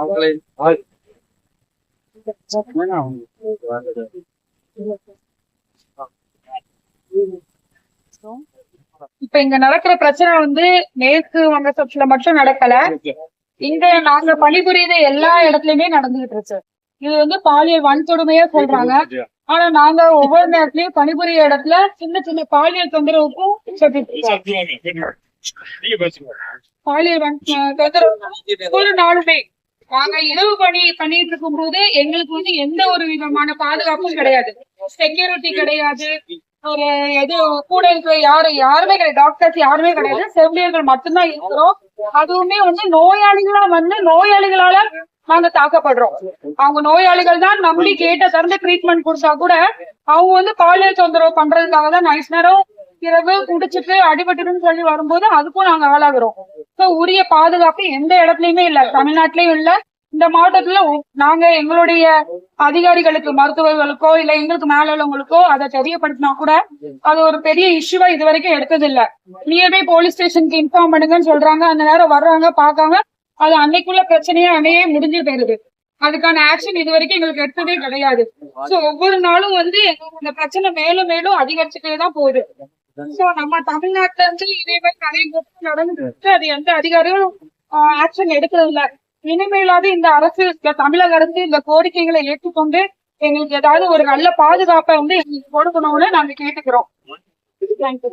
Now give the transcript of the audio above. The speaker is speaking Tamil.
அவங்களை இப்ப இங்க நடக்கிற பிரச்சனை வந்து மேற்கு வங்கத்துல மட்டும் நடக்கல. இங்க நாங்க பணிபுரியுத எல்லா இடத்துலயுமே நடந்துகிட்டு இருக்கு. இது வந்து பாலியல் வன்கொடுமையா சொல்றாங்க. ஆனா நாங்க ஒவ்வொரு நேரத்திலயும் பணிபுரிய இடத்துல சின்ன சின்ன பாலியல் தொந்தரவுக்கும் நாளுமே. நாங்க இரவு பணி பண்ணிட்டு இருக்கும் போது எங்களுக்கு வந்து எந்த ஒரு விதமான பாதுகாப்பும் கிடையாது. செக்யூரிட்டி கிடையாது. ஒரு எது கூட இருக்கிற யாரும் யாருமே கிடையாது. டாக்டர்ஸ் யாருமே கிடையாது. செவிலியர்கள் மட்டும்தான் இருக்கிறோம். அதுவுமே வந்து நோயாளிகளா வந்து நோயாளிகளால நாங்க தாக்கப்படுறோம். அவங்க நோயாளிகள் தான் நம்பி கேட்ட திறந்து ட்ரீட்மெண்ட் கொடுத்தா கூட அவங்க வந்து பாலியல் தொந்தரவு பண்றதுக்காக தான் நைஸ் நேரம் இரவு குடிச்சிட்டு அடிபட்டுன்னு சொல்லி வரும்போது அதுக்கும் நாங்க ஆளாகிறோம். சோ உரிய பாதுகாப்பு எந்த இடத்துலயுமே இல்ல. தமிழ்நாட்டிலயும் இல்ல. இந்த மாவட்டத்துல நாங்க எங்களுடைய அதிகாரிகளுக்கு மருத்துவர்களுக்கோ இல்ல எங்களுக்கு மேல உள்ளவங்களுக்கோ அதை தெரியப்படுத்தினா கூட அது ஒரு பெரிய இஷ்யூவா இது வரைக்கும் எடுத்தது இல்ல நியர்பை போலீஸ் ஸ்டேஷனுக்கு இன்ஃபார்ம் பண்ணுங்கன்னு சொல்றாங்க. அந்த நேரம் வர்றாங்க பாக்காங்க அது அன்னைக்குள்ள பிரச்சனையே அன்னையே முடிஞ்சு போயிருது. அதுக்கான ஆக்ஷன் இது வரைக்கும் எங்களுக்கு எடுத்ததே கிடையாது. சோ ஒவ்வொரு நாளும் வந்து இந்த பிரச்சனை மேலும் மேலும் அதிகரிச்சுட்டே தான் போகுது. சோ நம்ம தமிழ்நாட்டுல இருந்து இதே மாதிரி நிறைய நடந்துட்டு. அது எந்த அதிகாரியும் ஆக்ஷன் எடுக்கிறது இல்ல இனிமேலாவது இந்த அரசு தமிழக அரசு இந்த கோரிக்கைகளை ஏற்றுக்கொண்டு எங்களுக்கு ஏதாவது ஒரு நல்ல பாதுகாப்பை வந்து எங்களுக்கு கொடுக்கணும்னு நாங்க கேட்டுக்கிறோம். தேங்க்யூ